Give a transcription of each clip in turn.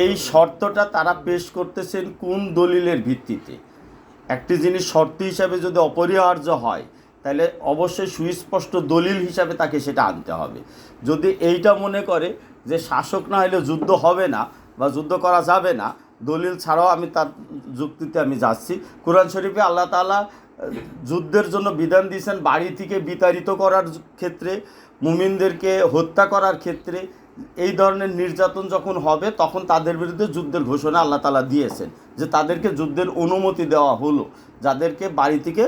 এই শর্তটা তারা পেশ করতেছেন কোন দলিলের ভিত্তিতে? একটি জিনিস শর্ত হিসাবে যদি অপরিহার্য হয় তাহলে অবশ্যই সুস্পষ্ট দলিল হিসাবে তাকে সেটা আনতে হবে। যদি এইটা মনে করে যে শাসক না হলে যুদ্ধ হবে না বা যুদ্ধ করা যাবে না দলিল ছাড়াও আমি তার যুক্তিতে আমি যাচ্ছি। কোরআন শরীফে আল্লাহ আহ, যুদ্ধের জন্য বিধান দিয়েছেন বাড়ি থেকে বিতাড়িত করার ক্ষেত্রে মুমিনদেরকে হত্যা করার ক্ষেত্রে। এই ধরনের নির্যাতন যখন হবে, তখন তাদের বিরুদ্ধে যুদ্ধের ঘোষণা আল্লাহ তালা দিয়েছেন যে তাদেরকে যুদ্ধের অনুমতি দেওয়া হলো। যাদেরকে বাড়ি থেকে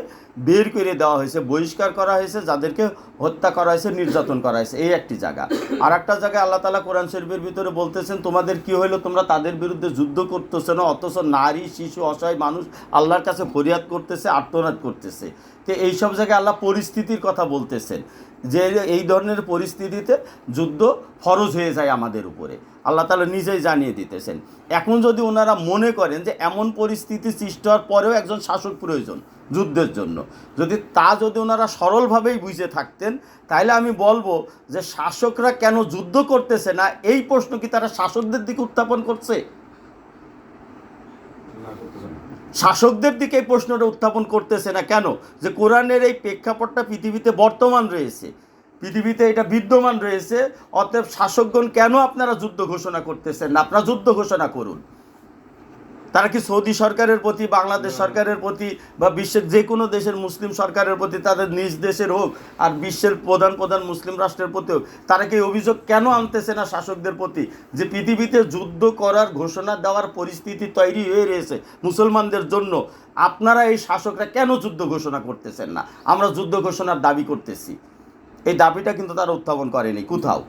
বের করে দেওয়া হয়েছে, বহিষ্কার করা হয়েছে, যাদেরকে হত্যা করা হয়েছে, নির্যাতন করা হয়েছে। এই একটি জায়গা। আর একটা জায়গায় আল্লাহ তালা কোরআন শরীফের ভিতরে বলতেছেন, তোমাদের কি হইল তোমরা তাদের বিরুদ্ধে যুদ্ধ করতেছো না? অথচ নারী, শিশু, অসহায় মানুষ আল্লাহর কাছে ফরিয়াদ করতেছে, আর্তনাদ করতেছে। তো এইসব জায়গায় আল্লাহ পরিস্থিতির কথা বলতেছেন। যে এই ধরনের পরিস্থিতিতে যুদ্ধ ফরজ হয়ে যায় আমাদের উপরে। আল্লাহ তালা নিজেই জানিয়ে দিতেছেন। এখন যদি ওনারা মনে করেন যে এমন পরিস্থিতি সৃষ্টি হওয়ার পরেও একজন শাসক প্রয়োজন যুদ্ধের জন্য, যদি তা যদি ওনারা সরলভাবেই বুঝে থাকতেন, তাহলে আমি বলব যে শাসকরা কেন যুদ্ধ করতেছে না? এই প্রশ্ন কি তারা শাসকদের দিকে উত্থাপন করছে? শাসকদের দিকে এই প্রশ্নটা উত্থাপন করতেছে না কেন? যে কোরআনের এই প্রেক্ষাপটটা পৃথিবীতে বর্তমান রয়েছে। পৃথিবীতে এটা বিদ্যমান রয়েছে, অতএব শাসকগণ কেন আপনারা যুদ্ধ ঘোষণা করতেছেন না? আপনারা যুদ্ধ ঘোষণা করুন। তারা কি সৌদি সরকারের প্রতি বাংলাদেশ সরকারের প্রতি বা বিশ্বের যে কোনো দেশের মুসলিম সরকারের প্রতি তাদের নিজ দেশের হোক আর বিশ্বের প্রধান প্রধান মুসলিম রাষ্ট্রের প্রতি হোক তারা কি অভিযোগ কেন আনতেছে না শাসকদের প্রতি? যে পৃথিবীতে যুদ্ধ করার ঘোষণা দেওয়ার পরিস্থিতি তৈরি হয়ে রয়েছে মুসলমানদের জন্য আপনারা এই শাসকরা কেন যুদ্ধ ঘোষণা করতেছেন না? আমরা যুদ্ধ ঘোষণার দাবি করতেছি। এই দাবিটা কিন্তু তারা উত্থাপন করেনি কোথাও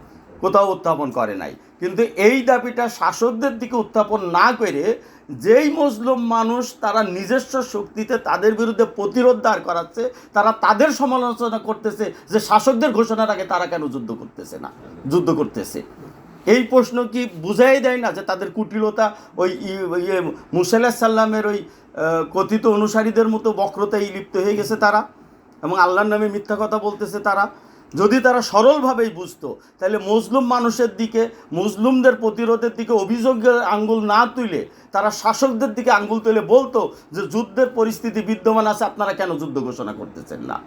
কোথাও উত্থাপন করে নাই। কিন্তু এই দাবিটা শাসকদের দিকে উত্থাপন না করে যেই মুসলিম মানুষ তারা নিজস্ব শক্তিতে তাদের বিরুদ্ধে প্রতিরোধ দাঁড় করাচ্ছে, তারা তাদের সমালোচনা করতেছে যে শাসকদের ঘোষণার আগে তারা কেন যুদ্ধ করতেছে না, যুদ্ধ করতেছে। এই প্রশ্ন কি বুঝাই দেয় না যে তাদের কুটিলতা ওই ইয়ে মুসাল্লাহ সাল্লামের ওই কথিত অনুসারীদের মতো বক্রতায় লিপ্ত হয়ে গেছে তারা এবং আল্লাহর নামে মিথ্যা কথা বলতেছে তারা। যদি তারা সরলভাবেই বুঝতো, তাহলে মুসলিম মানুষের দিকে, মুসলিমদের প্রতিরোধের দিকে অভিযোগের আঙ্গুল না তুলে, তারা শাসকদের দিকে আঙ্গুল তুলে বলতো যে যুদ্ধের পরিস্থিতি বিদ্যমান আছে, আপনারা কেন যুদ্ধ ঘোষণা করতেছেন না?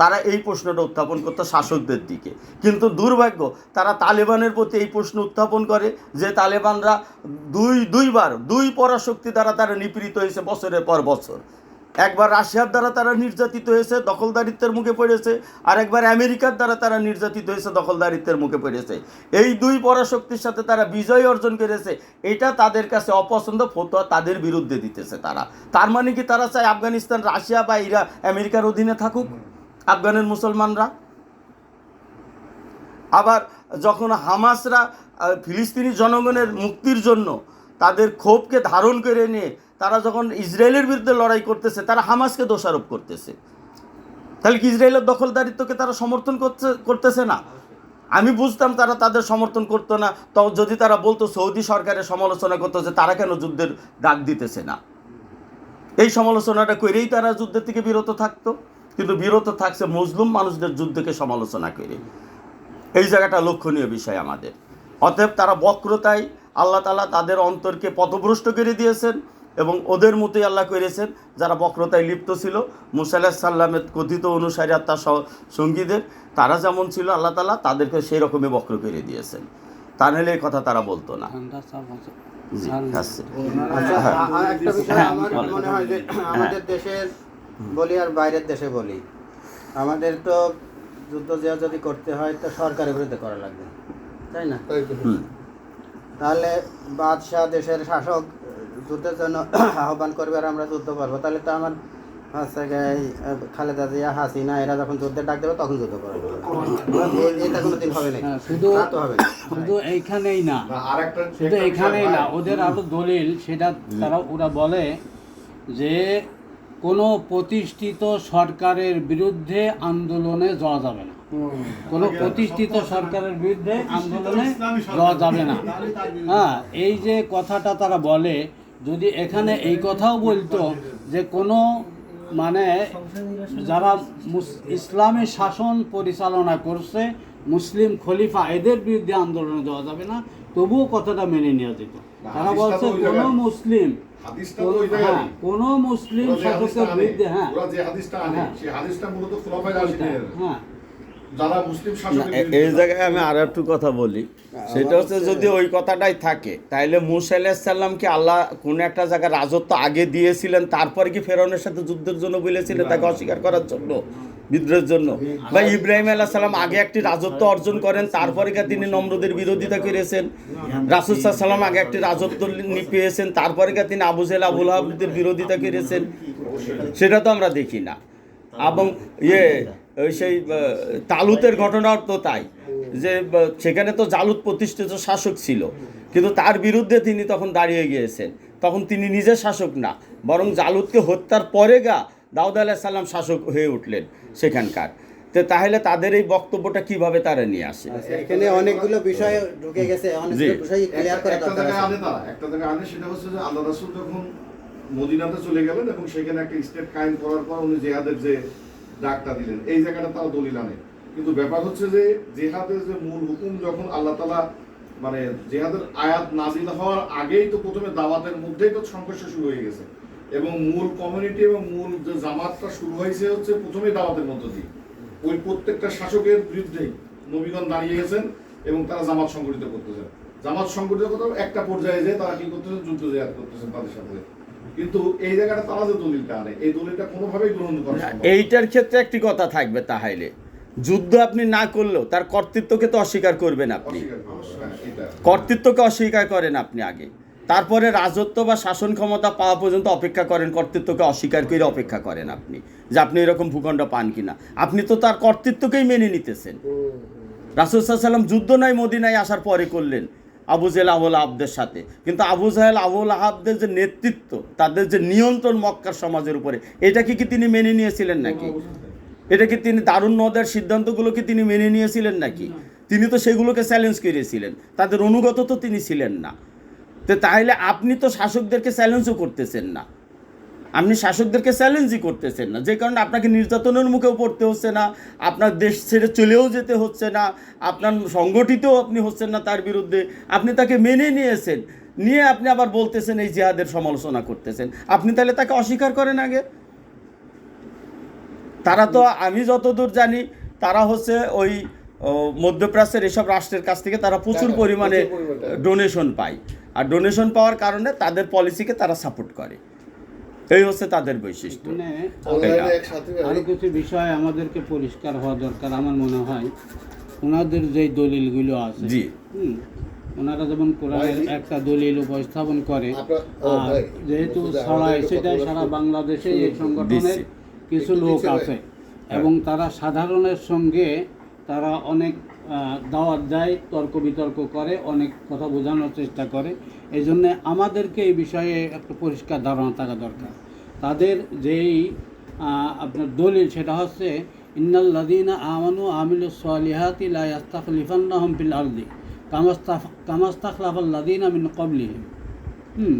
তারা এই প্রশ্নটা উত্থাপন করতো শাসকদের দিকে। কিন্তু দুর্ভাগ্য, তারা তালেবানের প্রতি এই প্রশ্ন উত্থাপন করে যে তালেবানরা দুই, দুইবার, দুই পরাশক্তি দ্বারা তারা নিপীড়িত হয়েছে বছরের পর বছর। একবার রাশিয়ার দ্বারা তারা নির্যাতিত হয়েছে, দখলদারিত্বের মুখে পড়েছে, আর একবার আমেরিকার দ্বারা তারা নির্যাতিত হয়েছে, দখলদারিত্বের মুখে পড়েছে। এই দুই পরাশক্তির সাথে তারা বিজয় অর্জন করেছে, এটা তাদের কাছে অপছন্দ, ফতোয়া তাদের বিরুদ্ধে দিতেছে তারা। তার মানে কি তারা চায় আফগানিস্তান, রাশিয়া বা ইরা আমেরিকার অধীনে থাকুক, আফগানের মুসলমানরা? আবার যখন হামাসরা ফিলিস্তিনি জনগণের মুক্তির জন্য তাদের ক্ষোভকে ধারণ করে নিয়ে তারা যখন ইসরায়েলের বিরুদ্ধে লড়াই করতেছে, তারা হামাসকে দোষারোপ করতেছে। তাহলে কি ইসরায়েলের দখলদারিত্বকে তারা সমর্থন করতে করতেছে না? আমি বুঝতাম তারা তাদের সমর্থন করতো না। তো যদি তারা বলতো, সৌদি সরকারের সমালোচনা করতো যে তারা কেন যুদ্ধের ডাক দিতেছে না। এই সমালোচনাটা করেই তারা যুদ্ধের থেকে বিরত থাকতো। কিন্তু বিরত থাকছে মুসলিম মানুষদের যুদ্ধকে সমালোচনা করে। এই জায়গাটা লক্ষণীয় বিষয় আমাদের। অতএব তারা বক্রতায় আল্লাহ তালা তাদের অন্তরকে পথভ্রষ্ট করে দিয়েছেন। এবং ওদের মতোই আল্লাহ করেছেন যারা বক্রতায় লিপ্ত ছিল। মুসাল্লাহ সাল্লামের কথিত অনুসারী আর তার স- সঙ্গীদের তারা যেমন ছিল আল্লাহ তালা তাদেরকে সেই রকমই বক্র করে দিয়েছেন। তা নাহলে এই কথা তারা বলতো না। আচ্ছা হ্যাঁ। একটা বিষয় হ্যাঁ, আমার মনে হয় যে আমাদের দেশের বলি আর বাইরের দেশে বলি আমাদের তো যুদ্ধ জিয়া যদি করতে হয় তো সরকারের বিরুদ্ধে করা লাগবে তাই না? হুম। তাহলে বাদশাহ দেশের শাসক যুদ্ধের জন্য আহ্বান করবে আর আমরা যুদ্ধ করব। তাহলে তো আমার হচ্ছে খালেদা জিয়া হাসিনা এরা যখন যুদ্ধে ডাক দেবে তখন যুদ্ধ করা যাবে এ- এটা কোনোদিন হবে না শুধু হবে না। শুধু এইখানেই না। শুধু এখানেই না ওদের আরও দলিল সেটা তারা ওরা বলে যে কোনো প্রতিষ্ঠিত সরকারের বিরুদ্ধে আন্দোলনে যাওয়া যাবে না। কোনো প্রতিষ্ঠিত সরকারের বিরুদ্ধে আন্দোলনে যাওয়া যাবে না। হ্যাঁ এই যে কথাটা তারা বলে যদি এখানে এই কথাও বলতো যে কোনো মানে যারা ইসলামী শাসন পরিচালনা করছে মুসলিম খলিফা এদের বিরুদ্ধে আন্দোলনে দেওয়া যাবে না তবুও কথাটা মেনে নেওয়া যেত। তারা বলছে ওই কোন মুসলিম হ্যাঁ কোন মুসলিম শাসকের বিরুদ্ধে হ্যাঁ। হ্যাঁ। যারা মুসলিম এই জায়গায় আমি আর একটু কথা বলি। সেটা হচ্ছে যদি ওই কথাটাই থাকে তাহলে মুসা আলাহিসাল্লামকে আল্লাহ কোন একটা জায়গায় রাজত্ব আগে দিয়েছিলেন তারপরে কি ফেরাউনের সাথে যুদ্ধের জন্য বলেছিলেন তাকে অস্বীকার করার জন্য? বিদ্রোহের জন্য? বা ইব্রাহিম আলাহ সাল্লাম আগে একটি রাজত্ব অর্জন করেন তারপরে কি তিনি নম্রদের বিরোধিতা করেছেন? রাসুল সাল্লাম আগে একটি রাজত্ব পেয়েছেন তারপরে কি তিনি আবু জেল আবুল আহাবদের বিরোধিতা করেছেন? সেটা তো আমরা দেখি না। এবং ইয়ে সেই তালুতের ঘটনাও তো তাই যে সেখানে তো জালুত প্রতিষ্ঠিত শাসক ছিল। কিন্তু তার বিরুদ্ধে তিনি তখন দাঁড়িয়ে গিয়েছেন। তখন তিনি নিজে শাসক না বরং জালুতকে হত্যার পরে গা দাউদ আলাহ সাল্লাম শাসক হয়ে উঠলেন সেখানকার। তো তাহলে তাদের এই বক্তব্যটা কীভাবে তারা নিয়ে আসে? এখানে অনেকগুলো বিষয় ঢুকে গেছে অনেকগুলো বিষয় ক্লিয়ার করা দরকার আছে। একটা জায়গায় আনে সেটা হচ্ছে যে আল্লাহ রাসূল যখন মদিনাতে চলে গেলেন এবং সেখানে একটা স্টেট কায়েম করার পর উনি জেহাদের যে ডাকটা দিলেন। এই জায়গাটা তারা দলিল আনে। কিন্তু ব্যাপার হচ্ছে যে, জেহাদের যে মূল হুকুম যখন আল্লাহ তালা মানে জেহাদের আয়াত নাজিল হওয়ার আগেই তো প্রথমে দাওয়াতের মধ্যেই তো সংঘর্ষ শুরু হয়ে গেছে। এবং মূল কমিউনিটি এবং মূল যে জামাতটা শুরু হয়েছে হচ্ছে প্রথমেই দাওয়াতের মধ্য দিয়ে। ওই প্রত্যেকটা শাসকের বিরুদ্ধেই নবীগণ দাঁড়িয়ে গেছেন এবং তারা জামাত সংগঠিত করতেছেন জামাত সংগঠিত করতে একটা পর্যায়ে যে তারা কি করতেছেন যুদ্ধ জেহাদ করতেছেন তাদের সাথে। কিন্তু এই জায়গাটা তারা যে দলিলটা আনে এই দলিলটা কোনোভাবেই গ্রহণ করা এইটার ক্ষেত্রে একটি কথা থাকবে তাহলে। যুদ্ধ আপনি না করলেও তার কর্তৃত্বকে তো অস্বীকার করবেন আপনি। হ্যাঁ। কর্তৃত্বকে অস্বীকার করেন আপনি আগে। তারপরে রাজত্ব বা শাসন ক্ষমতা পাওয়া পর্যন্ত অপেক্ষা করেন কর্তৃত্বকে অস্বীকার করে অপেক্ষা করেন আপনি। যে আপনি এরকম ভূখণ্ড পান কিনা। আপনি তো তার কর্তৃত্বকেই মেনে নিতেছেন। রাসুল সাল্লাম যুদ্ধ নাই মদিনায় আসার পরে করলেন। আবু জেল আবুল আহাবদের সাথে। কিন্তু আবু জাহেল আবুল আহাবদের যে নেতৃত্ব তাদের যে নিয়ন্ত্রণ মক্কার সমাজের উপরে এটা কি কি তিনি মেনে নিয়েছিলেন নাকি? এটা কি তিনি দারুণ নদের সিদ্ধান্তগুলো কি তিনি মেনে নিয়েছিলেন নাকি? তিনি তো সেগুলোকে চ্যালেঞ্জ করেছিলেন। তাদের অনুগত তো তিনি ছিলেন না। তো তাহলে আপনি তো শাসকদেরকে চ্যালেঞ্জও করতেছেন না। আপনি শাসকদেরকে চ্যালেঞ্জই করতেছেন না। যে কারণে আপনাকে নির্যাতনের মুখেও পড়তে হচ্ছে না আপনার দেশ ছেড়ে চলেও যেতে হচ্ছে না আপনার সংগঠিতও আপনি হচ্ছেন না তার বিরুদ্ধে আপনি তাকে মেনে নিয়েছেন নিয়ে আপনি আবার বলতেছেন এই জিহাদের সমালোচনা করতেছেন। আপনি তাহলে তাকে অস্বীকার করেন আগে? তারা তো আমি যতদূর জানি তারা হচ্ছে ওই মধ্যপ্রাচ্যের এসব রাষ্ট্রের কাছ থেকে তারা প্রচুর পরিমাণে। ডোনেশন পায়। আর ডোনেশন পাওয়ার কারণে তাদের পলিসিকে তারা সাপোর্ট করে। এই হচ্ছে তাদের বৈশিষ্ট্য। মানে আরও কিছু বিষয় আমাদেরকে পরিষ্কার হওয়া দরকার আমার মনে হয়। ওনাদের যে দলিলগুলো আছে জি। ওনারা যেমন কোরআনের একটা দলিল উপস্থাপন করে আর যেহেতু সারা সেটাই সারা বাংলাদেশে এই সংগঠনের কিছু লোক আছে এবং তারা সাধারণের সঙ্গে তারা অনেক দাওয়াত দেয় তর্ক বিতর্ক করে অনেক কথা বোঝানোর চেষ্টা করে। এই জন্যে আমাদেরকে এই বিষয়ে একটা পরিষ্কার ধারণা থাকা দরকার। তাদের যেই আপনার দলিল সেটা হচ্ছে ইন্নাল্লাদিনা আমানু আমিলু সালিহাতি লা ইয়াস্তাখলিফান্নাহুম ফিল আরদি কামাস্তাফ কামাস্তাখলাফাল্লাদিনা মিন হুম।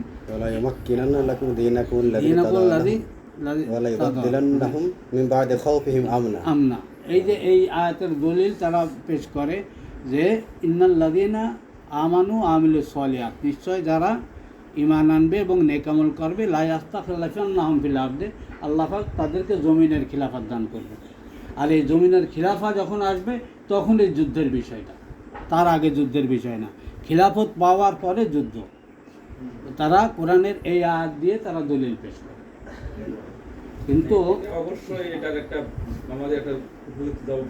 এই যে এই আয়াতের দলিল তারা পেশ করে যে ইন্নাল্লাদিনা আমানু আমিলু সলিয়াত নিশ্চয় যারা ইমান আনবে এবং নেকামল করবে লাই আস্তা খেলাফান্নাহম ফিল আবদে আল্লাহ তাদেরকে জমিনের খিলাফত দান করবে। আর এই জমিনের খিলাফা যখন আসবে, তখন এই যুদ্ধের বিষয়টা। তার আগে যুদ্ধের বিষয় না। খিলাফত পাওয়ার পরে যুদ্ধ। তারা কোরআনের এই আয়াত দিয়ে তারা দলিল পেশ করে। কিন্তু অবশ্যই একটা আমাদের একটা জবাব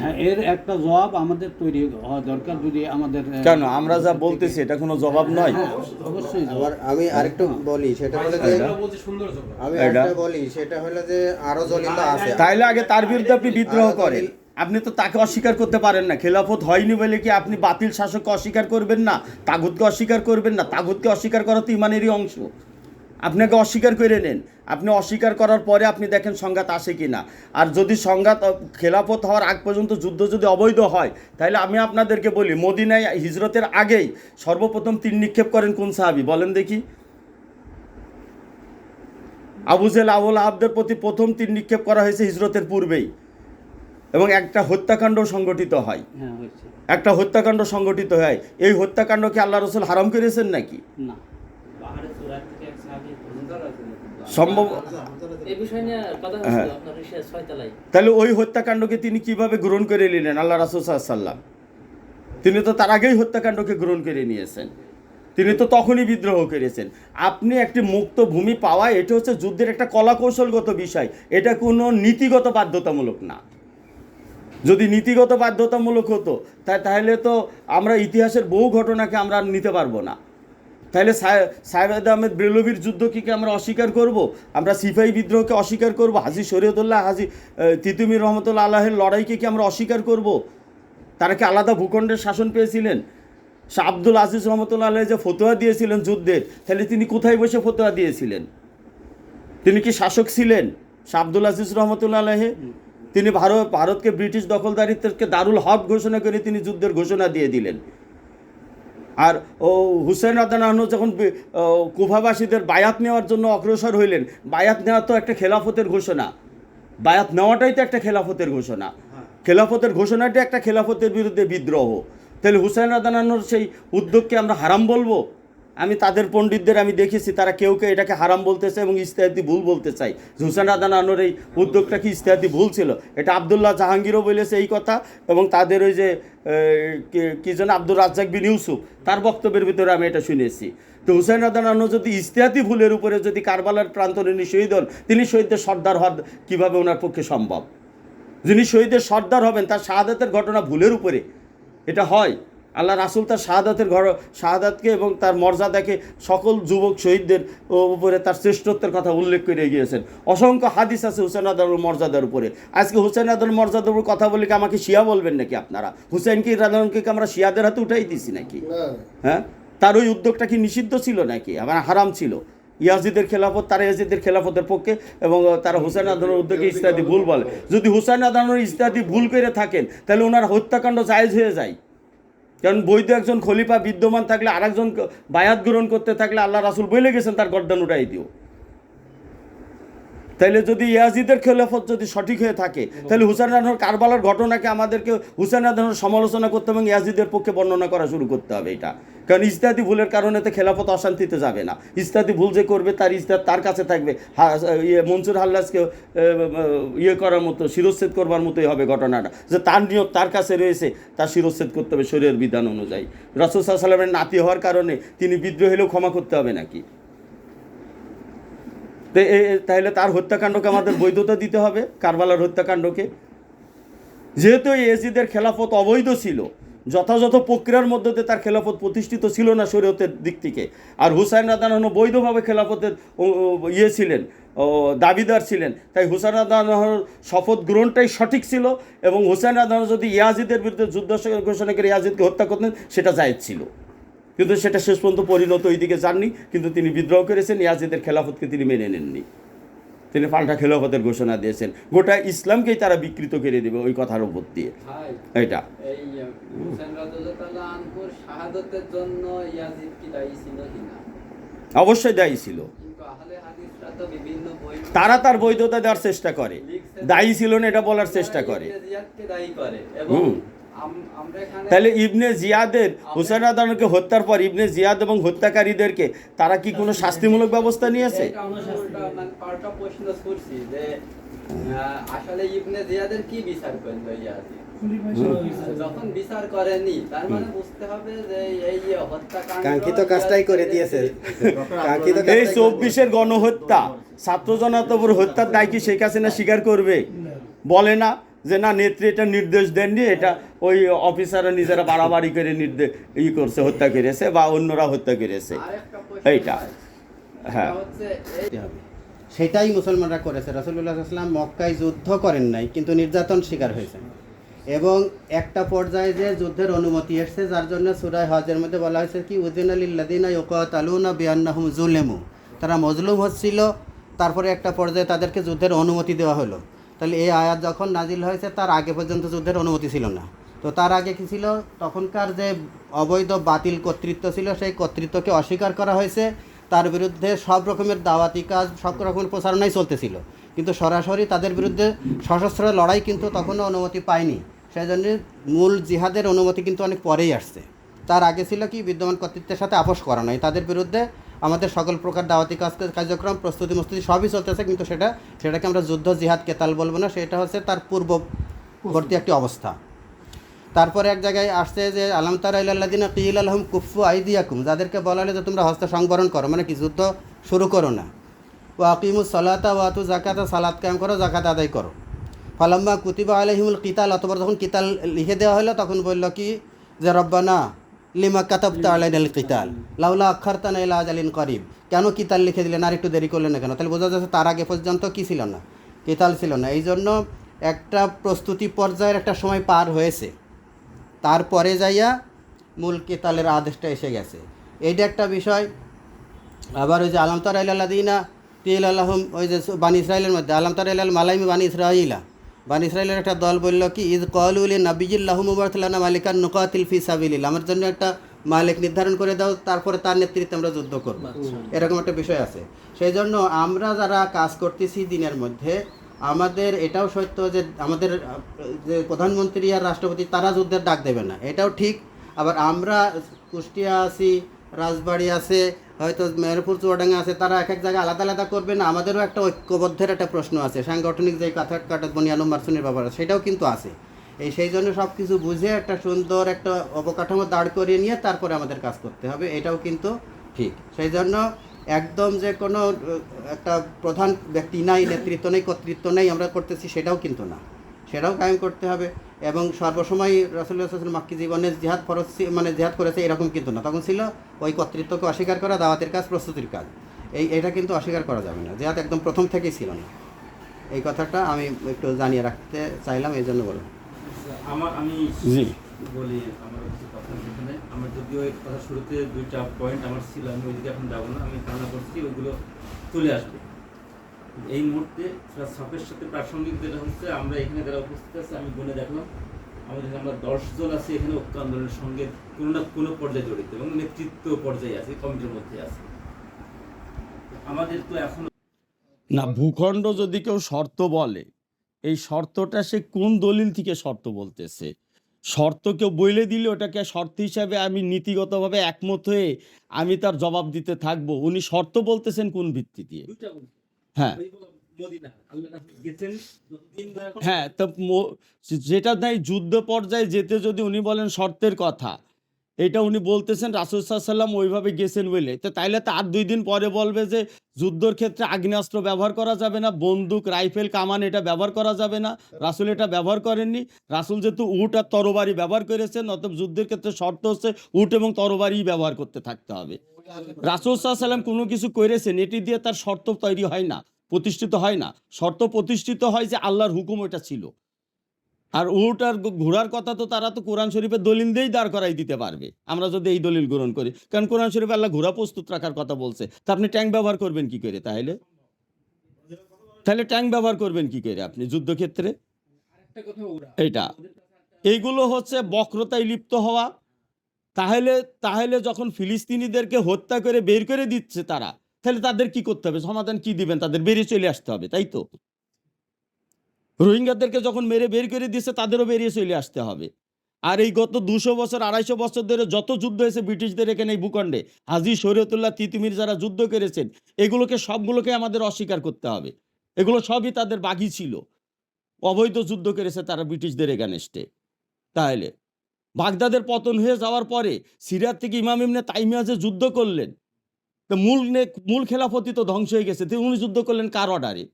হ্যাঁ এর একটা জবাব আমাদের তৈরি হওয়া দরকার যদি আমাদের কেন? আমরা যা বলতেছি এটা কোনো জবাব নয়। হ্যাঁ, অবশ্যই আবার আমি আরেকটু বলি সেটা হলো যে জবাব। আমি? আরেকটা বলি সেটা হলো যে আরও জলিল আছে। তাইলে আগে তার বিরুদ্ধে আপনি বিদ্রোহ করেন। আপনি তো তাকে অস্বীকার করতে পারেন না। খেলাফত হয়নি বলে কি আপনি বাতিল শাসককে অস্বীকার করবেন না? তাগুতকে অস্বীকার করবেন না? তাগুতকে অস্বীকার করা তো ইমানেরই অংশ। আপনাকে অস্বীকার করে নেন। আপনি অস্বীকার করার পরে আপনি দেখেন সংঘাত আসে কি না আর যদি সংঘাত খেলাফত হওয়ার আগ পর্যন্ত যুদ্ধ যদি অবৈধ হয় তাহলে আমি আপনাদেরকে বলি মদিনায় হিজরতের আগেই সর্বপ্রথম তিন নিক্ষেপ করেন কোন সাহাবি? বলেন দেখি। আবু জেল আবুল আহাবদের প্রতি প্রথম তিন নিক্ষেপ করা হয়েছে হিজরতের পূর্বেই। এবং একটা হত্যাকাণ্ড সংগঠিত হয়। হ্যাঁ একটা হত্যাকাণ্ড সংগঠিত হয়। এই হত্যাকাণ্ডকে আল্লাহ রসুল হারাম করেছেন নাকি? না। সম্ভব হ্যাঁ। তাহলে ওই হত্যাকাণ্ডকে তিনি কীভাবে গ্রহণ করে নিলেন? আল্লাহ রাসুল সাল্লাম তিনি তো তার আগেই হত্যাকাণ্ডকে গ্রহণ করে নিয়েছেন। তিনি তো তখনই বিদ্রোহ করেছেন। আপনি একটি মুক্ত ভূমি পাওয়া এটা হচ্ছে যুদ্ধের একটা কলা কৌশলগত বিষয়। এটা কোনো নীতিগত বাধ্যতামূলক না। যদি নীতিগত বাধ্যতামূলক হতো তা তাহলে তো আমরা ইতিহাসের বহু ঘটনাকে আমরা নিতে পারব না। তাহলে সাহে- সাহেব আহমেদ ব্রেলভির যুদ্ধ কি আমরা অস্বীকার করব? আমরা সিপাহী বিদ্রোহকে অস্বীকার করব? হাজি শরীয়তুল্লাহ, হাজি তিতুমির রহমতুল্লাহ আল্লাহের লড়াইকে কি আমরা অস্বীকার করব? তারা কি আলাদা ভূখণ্ডের শাসন পেয়েছিলেন? শাহ আব্দুল আজিজ রহমতুল্লাহ আল্লাহ যে ফতোয়া দিয়েছিলেন যুদ্ধের, তাহলে তিনি কোথায় বসে ফতোয়া দিয়েছিলেন? তিনি কি শাসক ছিলেন? শাহ আব্দুল আজিজ রহমতুল্লাহ আলাহে? তিনি ভারত ভারতকে ব্রিটিশ দখলদারিত্বকে দারুল হক ঘোষণা করে তিনি যুদ্ধের ঘোষণা দিয়ে দিলেন। আর, ও হুসেন আদানাহন যখন কুভাবাসীদের বায়াত নেওয়ার জন্য অগ্রসর হইলেন, বায়াত নেওয়া তো একটা খেলাফতের ঘোষণা। বায়াত নেওয়াটাই তো একটা খেলাফতের ঘোষণা। খেলাফতের ঘোষণাটা একটা খেলাফতের বিরুদ্ধে বিদ্রোহ। তাহলে হুসেন আদানানোর সেই উদ্যোগকে আমরা হারাম বলব? আমি তাদের পণ্ডিতদের আমি দেখেছি, তারা কেউ কেউ এটাকে হারাম বলতেছে এবং ইস্তেহাদি ভুল বলতে চাই হুসেন আদানানোর এই উদ্যোগটা কি ইস্তেহাদি ভুল ছিল? এটা আবদুল্লাহ জাহাঙ্গীরও বলেছে এই কথা এবং তাদের ওই যে কি- যেন আব্দুর রাজ্জাক বিন ইউসুফ, তার বক্তব্যের ভিতরে আমি এটা শুনেছি। তো হুসেন আদানানো যদি ইস্তেহাতি ভুলের উপরে যদি কারবালার প্রান্তরে উনি শহীদ হন, তিনি শহীদদের সর্দার হওয়ার কীভাবে ওনার পক্ষে সম্ভব? যিনি শহীদের সর্দার হবেন, তার শাহাদাতের ঘটনা ভুলের উপরে, এটা হয়। আল্লাহ রাসুল তার শাহাদাতের ঘর শাহাদাতকে এবং তার মর্যাদাকে সকল যুবক শহীদদের উপরে তার শ্রেষ্ঠত্বের কথা উল্লেখ করে গিয়েছেন। অসংখ্য হাদিস আছে হুসেন আদালুর মর্যাদার উপরে। আজকে হুসেন আদাল মর্যাদার উপর কথা বলে কি আমাকে শিয়া বলবেন নাকি আপনারা? হুসেনকে রাদানকে কি আমরা শিয়াদের হাতে উঠাই দিছি নাকি? হ্যাঁ? তার ওই উদ্যোগটা কি নিষিদ্ধ ছিল নাকি? আমার হারাম ছিল। ইয়াজিদের খেলাফত তারা ইয়াজিদের খেলাফতের পক্ষে এবং তারা হুসেন আদানোর উদ্যোগে ইস্তাদি ভুল বলে। যদি হুসেন আদানোর ইস্তাদি ভুল করে থাকেন তাহলে ওনার হত্যাকাণ্ড জায়েজ হয়ে যায়। কারণ বৈধ একজন খলিফা বিদ্যমান থাকলে আরেকজন বায়াত গ্রহণ করতে থাকলে আল্লাহ রাসুল বলে গেছেন, তার গর্দান উঠাই দিও। তাহলে যদি ইয়াজিদের খেলাফত যদি সঠিক হয়ে থাকে তাহলে হুসেন আদনোর কারবালার ঘটনাকে আমাদেরকে হুসেন আদনোর সমালোচনা করতে এবং ইয়াজিদের পক্ষে বর্ণনা করা শুরু করতে হবে এটা। কারণ ইস্তাদি ভুলের কারণে তো খেলাফত অশান্তিতে যাবে না। ইস্তাদি ভুল যে করবে তার ইস্তাদ তার কাছে থাকবে। ইয়ে মনসুর হাল্লাসকে ইয়ে করার মতো, শিরোচ্ছেদ করবার মতোই হবে ঘটনাটা। যে তার নিয়ত তার কাছে রয়েছে, তার শিরোচ্ছেদ করতে হবে শরীরের বিধান অনুযায়ী। রসুল সাল্লামের নাতি হওয়ার কারণে তিনি বিদ্রোহ হলেও ক্ষমা করতে হবে নাকি? তাহলে তার হত্যাকাণ্ডকে আমাদের বৈধতা দিতে হবে, কারবালার হত্যাকাণ্ডকে। যেহেতু এই এজিদের খেলাফত অবৈধ ছিল যথাযথ প্রক্রিয়ার মধ্যে দিয়ে তার খেলাফত প্রতিষ্ঠিত ছিল না শরীয়তের দিক থেকে। আর হুসাইন রাদানহ বৈধভাবে খেলাফতের ইয়ে ছিলেন দাবিদার ছিলেন। তাই হুসাইন রাদানহর শপথ গ্রহণটাই সঠিক ছিল এবং হুসাইন রাদানহ যদি ইয়াজিদের বিরুদ্ধে যুদ্ধ ঘোষণা করে ইয়াজিদকে হত্যা করতেন, সেটা জায়েজ ছিল। কিন্তু সেটা শেষ পর্যন্ত পরিণত ওই দিকে যাননি, কিন্তু তিনি বিদ্রোহ করেছেন, ইয়াজিদের খেলাফতকে তিনি মেনে নেননি। তিনি পাল্টা খেলাফতের ঘোষণা দিয়েছেন। গোটা ইসলামকেই তারা বিকৃত করে দেবে ওই কথার উপর দিয়ে। এটা অবশ্যই দায়ী ছিল। তারা তার বৈধতা দেওয়ার চেষ্টা করে। দায়ী ছিল না এটা বলার চেষ্টা করে। হুম। আম- আমরা এখানে তাহলে ইবনে জিয়াদের হুসেন আদানকে হত্যার পর ইবনে জিয়াদ এবং হত্যাকারীদেরকে তারা কি কোনো শাস্তিমূলক ব্যবস্থা নিয়েছে? মানে আসলে ইবনে জিয়াদের কি বিচার করল ইয়াজিদ যখন বিচার করেনি তার মানে বুঝতে হবে যে এই কাঙ্ক্ষিত কাজটাই করে দিয়েছে। এই চব্বিশের গণহত্যা ছাত্র জনতাপুর হত্যার দায় কি শেখ হাসিনা স্বীকার করবে? বলে না। যে না নেত্রী এটা নির্দেশ দেননি এটা ওই অফিসাররা নিজেরা বাড়াবাড়ি করে নির্দেশ ই করছে হত্যা করেছে বা অন্যরা হত্যা করেছে। এইটা। হ্যাঁ। সেটাই মুসলমানরা করেছে। রসুল্লাহ আসলাম মক্কায় যুদ্ধ করেন নাই কিন্তু নির্যাতন শিকার হয়েছেন। এবং একটা পর্যায়ে যে যুদ্ধের অনুমতি এসছে যার জন্য সুরায় হজের মধ্যে বলা হয়েছে কি উদ্দিন আলিল্লাদিনা ইউকাতালুনা বিয়ান্নাহুম জুলেমু তারা মজলুম হচ্ছিল তারপরে একটা পর্যায়ে তাদেরকে যুদ্ধের অনুমতি দেওয়া হলো। তাহলে এই আয়াত যখন নাজিল হয়েছে, তার আগে পর্যন্ত যুদ্ধের অনুমতি ছিল না। তো তার আগে কী ছিল? তখনকার যে অবৈধ বাতিল কর্তৃত্ব ছিল, সেই কর্তৃত্বকে অস্বীকার করা হয়েছে। তার বিরুদ্ধে সব রকমের দাওয়াতি কাজ, সব রকমের প্রচারণাই চলতেছিল। কিন্তু সরাসরি তাদের বিরুদ্ধে সশস্ত্র লড়াই কিন্তু তখনও অনুমতি পায়নি। সেই জন্য মূল জিহাদের অনুমতি কিন্তু অনেক পরেই আসছে। তার আগে ছিল কি? বিদ্যমান কর্তৃত্বের সাথে আপোষ করা নয়। তাদের বিরুদ্ধে আমাদের সকল প্রকার দাওয়াতি কাজ কার্যক্রম, প্রস্তুতি মস্তুতি সবই চলতেছে, কিন্তু সেটা, সেটাকে আমরা যুদ্ধ জিহাদ কেতাল বলব না, সেটা হচ্ছে তার পূর্ববর্তী একটি অবস্থা। তারপরে এক জায়গায় আসছে যে, আলম তারা ইল্লাদিনা কিল আলহম কুফু আইদিয়াকুম যাদেরকে বলা হলো যে, তোমরা হস্ত সংবরণ করো মানে কি, যুদ্ধ শুরু করো না। ও আকিমু সলাতা ওয়াতু জাকাতা সালাত কায়েম করো জাকাত আদায় করো। ফালাম্মা কুতিবা আলহিমুল কিতাল অতবার যখন কিতাল লিখে দেওয়া হলো, তখন বলল কি, যে রব্বানা লিমা কাতাবতা আলাইনাল কিতাল। লাউলা আখারতানা ইলা আজালিন করিব। কেন কিতাল লিখে দিলেন? আর একটু দেরি করলেন না কেন? তাহলে বোঝা যাচ্ছে তার আগে পর্যন্ত কি ছিল না? কিতাল ছিল না। এই জন্য একটা প্রস্তুতি পর্যায়ের একটা সময় পার হয়েছে। তারপরে যাইয়া মূল কেতালের আদেশটা এসে গেছে। এইটা একটা বিষয়। আবার ওই যে আলম তার আল্লাদিনা তিল আল্লাহম ওই যে বানি ইসরায়েলের মধ্যে আলমতার আল্লাহ মালাইমি বানি ইসরাইলা। বানি ইসরায়েলের একটা দল বলল কি ইদ কলুলি নাবিজুল্লাহ মুবারতুল্লাহ মালিকান নুকাতিল ফি সাবিলিল আমার জন্য একটা মালিক নির্ধারণ করে দাও তারপরে তার নেতৃত্বে আমরা যুদ্ধ করব। এরকম একটা বিষয় আছে। সেই জন্য আমরা যারা কাজ করতেছি দিনের মধ্যে আমাদের এটাও সত্য যে আমাদের যে প্রধানমন্ত্রী আর রাষ্ট্রপতি তারা যুদ্ধের ডাক দেবে না। এটাও ঠিক। আবার আমরা কুষ্টিয়া আছি রাজবাড়ি আছে হয়তো মেহেরপুর, চুয়াডাঙ্গা আছে, তারা এক এক জায়গায় আলাদা আলাদা করবে না? আমাদেরও একটা ঐক্যবদ্ধের একটা প্রশ্ন আছে। সাংগঠনিক যে কাঠাট কাটাত বনিয়ানো মার্সুনের ব্যাপার, সেটাও কিন্তু আছে। এই সেই জন্য সব কিছু বুঝে একটা সুন্দর একটা অবকাঠামো দাঁড় করিয়ে নিয়ে তারপরে আমাদের কাজ করতে হবে, এটাও কিন্তু ঠিক। সেই জন্য একদম যে কোনো, একটা প্রধান ব্যক্তি নাই, নেতৃত্ব নেই, কর্তৃত্ব নেই আমরা করতেছি, সেটাও কিন্তু না। সেটাও কায়েম করতে হবে এবং সর্বসময় রসুল্লাহ মাক্কি জীবনে জিহাদ ফরজ মানে জেহাদ করেছে এরকম কিন্তু না। তখন ছিল ওই কর্তৃত্বকে অস্বীকার করা দাওয়াতের কাজ প্রস্তুতির কাজ। এই এটা কিন্তু অস্বীকার করা যাবে না। জিহাদ একদম প্রথম থেকেই ছিল না। এই কথাটা আমি একটু জানিয়ে রাখতে চাইলাম এই জন্য বললাম। আমার আমি জি। বলি আমার কথা এখানে আমার যদিও কথা শুরুতে দুইটা পয়েন্ট আমার ছিল আমি ওইদিকে এখন যাব না আমি ধারণা করছি ওইগুলো চলে আসবে। এই মুহূর্তে সাপের সাথে প্রাসঙ্গিক যেটা হচ্ছে। আমরা এখানে যারা উপস্থিত আছে আমি গুনে দেখলাম আমাদের আমরা দশজন আছি এখানে ঐক্য আন্দোলনের সঙ্গে কোনো না কোনো পর্যায়ে জড়িত এবং নেতৃত্ব পর্যায়ে আছে কমিটির মধ্যে আছে। আমাদের তো এখন না ভূখণ্ড যদি কেউ শর্ত বলে এই শর্তটা সে কোন দলিল থেকে শর্ত বলতেছে? শর্ত কেউ বলে দিলে ওটাকে শর্ত হিসাবে আমি নীতিগতভাবে একমত হয়ে আমি তার জবাব দিতে থাকব। উনি শর্ত বলতেছেন কোন ভিত্তি দিয়ে। হ্যাঁ। হ্যাঁ তো যেটা নাই যুদ্ধ পর্যায়ে যেতে যদি উনি বলেন শর্তের কথা এটা উনি বলতেছেন রাসুল সাল্লাম ওইভাবে গেছেন বলে। তো তাইলে তো আর দুই দিন পরে বলবে যে যুদ্ধর ক্ষেত্রে আগ্নেয়াস্ত্র ব্যবহার করা যাবে না বন্দুক রাইফেল কামান এটা ব্যবহার করা যাবে না। রাসুল এটা ব্যবহার করেননি। রাসুল যেহেতু উট আর তরবারি ব্যবহার করেছেন অতএব যুদ্ধের ক্ষেত্রে শর্ত হচ্ছে উট এবং তরবারি ব্যবহার করতে থাকতে হবে। রাসুল সাল্লাম কোনো কিছু করেছেন এটি দিয়ে তার শর্ত তৈরি হয় না প্রতিষ্ঠিত হয় না। শর্ত প্রতিষ্ঠিত হয় যে আল্লাহর হুকুম ওটা ছিল। আর উট আর ঘোড়ার কথা তো তারা তো কোরআন শরীফের দলিল দিয়েই দাঁড় করাই দিতে পারবে। আমরা যদি এই দলিল গ্রহণ করি কারণ কোরআন শরীফে আল্লাহ ঘোড়া প্রস্তুত রাখার কথা বলছে। তা আপনি ট্যাঙ্ক ব্যবহার করবেন কি করে তাহলে? তাহলে ট্যাঙ্ক ব্যবহার করবেন কি করে আপনি যুদ্ধক্ষেত্রে? এইটা। এইগুলো হচ্ছে বক্রতায় লিপ্ত হওয়া তাহলে তাহলে যখন ফিলিস্তিনিদেরকে হত্যা করে বের করে দিচ্ছে তারা, তাহলে তাদের কি করতে হবে? সমাধান কি দিবেন? তাদের বেরিয়ে চলে আসতে হবে, তাই তো? রোহিঙ্গাদেরকে যখন মেরে বের করে দিচ্ছে তাদেরও বেরিয়ে চলে আসতে হবে। আর এই গত দুশো বছর, আড়াইশো বছর ধরে যত যুদ্ধ হয়েছে ব্রিটিশদের এখানে এই ভূখণ্ডে, হাজি শরীয়তুল্লাহ তিতুমির যারা যুদ্ধ করেছেন, এগুলোকে সবগুলোকে আমাদের অস্বীকার করতে হবে। এগুলো সবই তাদের বাঘি ছিল। অবৈধ যুদ্ধ করেছে তারা ব্রিটিশদের এগানেস্টে তাহলে বাগদাদের পতন হয়ে যাওয়ার পরে সিরিয়ার থেকে ইমাম ইমনে তাইমিয়া যে যুদ্ধ করলেন, তো মূল নে- মূল খেলাফতি তো ধ্বংস হয়ে গেছে। তো উনি যুদ্ধ করলেন কার অর্ডারে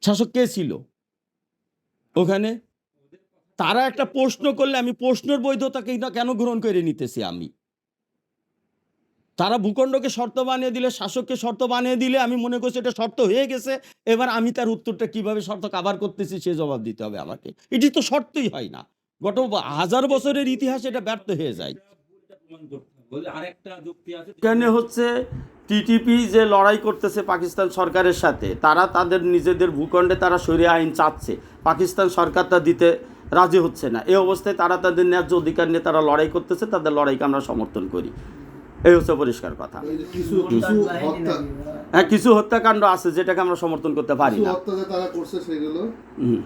শাসক কে ছিল? ওখানে? তারা একটা প্রশ্ন করলে আমি প্রশ্নের বৈধতাকে না কেন গ্রহণ করে নিতেছি আমি? তারা ভূখণ্ডকে শর্ত বানিয়ে দিলে, শাসককে শর্ত বানিয়ে দিলে, আমি মনে করছি এটা শর্ত হয়ে গেছে। এবার আমি তার উত্তরটা কীভাবে শর্ত কাভার করতেছি সে জবাব দিতে হবে আমাকে। এটি তো শর্তই হয় না। গত হাজার বছরের ইতিহাস এটা ব্যর্থ হয়ে যায়। এখানে হচ্ছে টিটিপি যে লড়াই করতেছে পাকিস্তান সরকারের সাথে তারা তাদের নিজেদের ভূখণ্ডে তারা সরিয়ে আইন চাচ্ছে। পাকিস্তান সরকার তা দিতে রাজি হচ্ছে না। এই অবস্থায় তারা তাদের ন্যায্য অধিকার নিয়ে তারা লড়াই করতেছে তাদের লড়াইকে আমরা সমর্থন করি। এই হচ্ছে পরিষ্কার কথা। হ্যাঁ কিছু হত্যাকাণ্ড আছে যেটাকে আমরা সমর্থন করতে পারি না। হত্যা তারা করছে সেগুলো? হুম।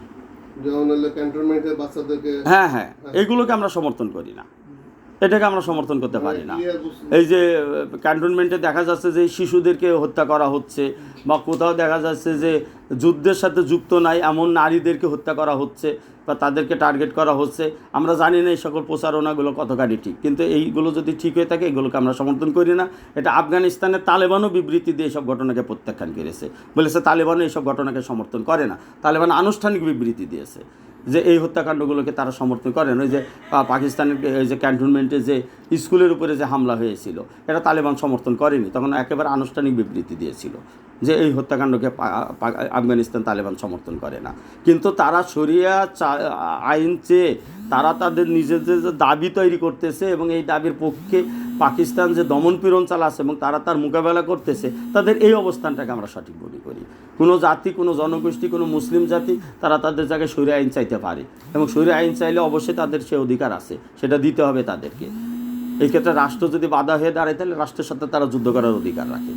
যেমন ক্যান্টনমেন্টের বাচ্চাদেরকে হ্যাঁ হ্যাঁ। এগুলোকে আমরা সমর্থন করি না। এটাকে আমরা সমর্থন করতে পারি না। এই যে, ক্যান্টনমেন্টে দেখা যাচ্ছে যে শিশুদেরকে হত্যা করা হচ্ছে বা কোথাও দেখা যাচ্ছে যে যুদ্ধের সাথে যুক্ত নাই, এমন নারীদেরকে হত্যা করা হচ্ছে বা তাদেরকে টার্গেট করা হচ্ছে। আমরা জানি না এই সকল প্রচারণাগুলো কতখানি ঠিক, কিন্তু এইগুলো যদি ঠিক হয়ে থাকে, এগুলোকে আমরা সমর্থন করি না। এটা আফগানিস্তানের তালেবানও বিবৃতি দিয়ে এইসব ঘটনাকে প্রত্যাখ্যান করেছে। বলেছে তালেবানও এইসব ঘটনাকে সমর্থন করে না। তালেবান আনুষ্ঠানিক বিবৃতি দিয়েছে। যে এই হত্যাকাণ্ডগুলোকে তারা সমর্থন করেন। ওই যে পাকিস্তানের, এই যে ক্যান্টনমেন্টে যে স্কুলের উপরে যে হামলা হয়েছিল, এটা তালেবান সমর্থন করেনি। তখন একেবারে আনুষ্ঠানিক বিবৃতি দিয়েছিল যে এই হত্যাকাণ্ডকে আফগানিস্তান তালেবান সমর্থন করে না। কিন্তু তারা সরিয়া আইন চেয়ে তারা তাদের নিজেদের যে দাবি তৈরি করতেছে এবং এই দাবির পক্ষে পাকিস্তান যে দমন পীড়ন চালাচ্ছে এবং তারা তার মোকাবেলা করতেছে, তাদের এই অবস্থানটাকে আমরা সঠিক মনে করি। কোনো জাতি, কোনো জনগোষ্ঠী, কোনো মুসলিম জাতি তারা তাদের জায়গায় সৈর আইন চাইতে পারে এবং সৈর আইন চাইলে অবশ্যই তাদের সে অধিকার আছে, সেটা দিতে হবে তাদেরকে। এই ক্ষেত্রে রাষ্ট্র যদি বাধা হয়ে দাঁড়ায়, তাহলে রাষ্ট্রের সাথে তারা যুদ্ধ করার অধিকার রাখে।